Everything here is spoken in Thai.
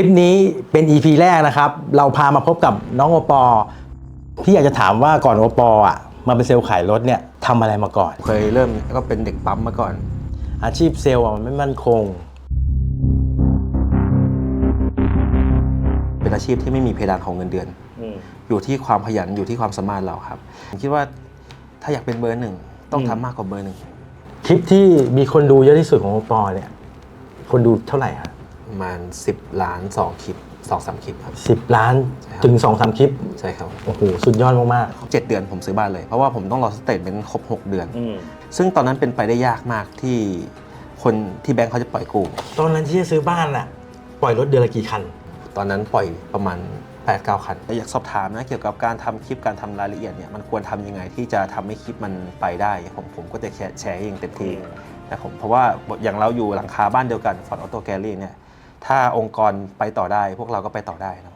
ลิปนี้เป็น EP แรกนะครับ เราพามาพบกับน้องโอปอพี่อยากจะถามว่าก่อนโอปออะมาเป็นเซลล์ขายรถเนี่ยทำอะไรมาก่อน เคยเริ่มก็เป็นเด็กปั๊มมาก่อน อาชีพเซลล์อะมันไม่มั่นคง เป็นอาชีพที่ไม่มีเพดานของเงินเดือน อยู่ที่ความขยันอยู่ที่ความสามารถเราครับผมคิดว่าถ้าอยากเป็นเบอร์หนึ่งต้องอืมทำมากกว่าเบอร์หนึ่งคลิปที่มีคนดูเยอะที่สุดของโอปอเนี่ย คนดูเท่าไหร่ฮะ ประมาณ 10 ล้าน 2 คลิป2อสคลิปครับสิบล้านใช่ครับถึง2อสามคลิป ใช่ครับ โอ้โห สุดยอดมากเจ็ดเดือนผมซื้อบ้านเลย เพราะว่าผมต้องรอสเตทเมนต์ครบ 6 เดือนๆซึ่งตอนนั้นเป็นไปได้ยากมากที่คนที่แบงค์เขาจะปล่อยกู้ ตอนนั้นที่จะซื้อบ้านน่ะ ปล่อยรถเดือนละกี่คัน ตอนนั้นปล่อยประมาณ8 9คันอยากสอบถามนะเกี่ยวกับการทำคลิปการทำรายละเอียดเนี่ยมันควรทำยังไงที่จะทำให้คลิปมันไปได้ผมผมก็จะแชร์แชร์อย่างเต็มที่นะครับผมเพราะว่าอย่างเราอยู่หลังคาบ้านเดียวกันฟอร์ดออโต้แกลลี่เนี่ย ถ้าองค์กรไปต่อได้ พวกเราก็ไปต่อได้ครับ